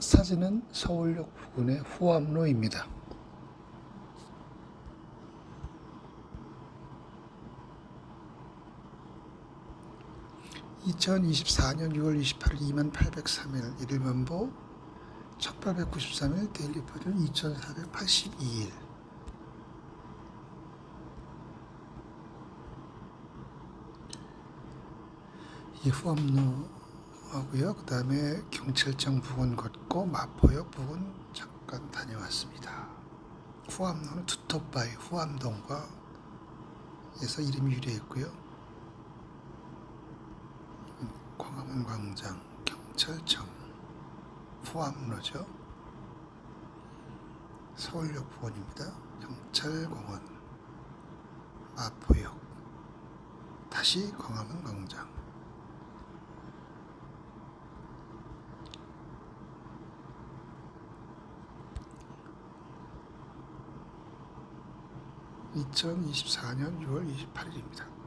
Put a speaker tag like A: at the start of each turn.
A: 사진은 서울역 부근의 후암로입니다. (2024년 6월 28일) (2만 803일) 일일면보 (1893일) 데일리포드 (2482일) 이 후암로 하고요. 그 다음에 경찰청 부근 걷고 마포역 부근 잠깐 다녀왔습니다. 후암로는 투톱바이 후암동과 에서 이름이 유래했고요. 광화문 광장, 경찰청, 후암로죠. 서울역 부근입니다. 경찰공원, 마포역, 다시 광화문 광장. 2024년 6월 28일입니다.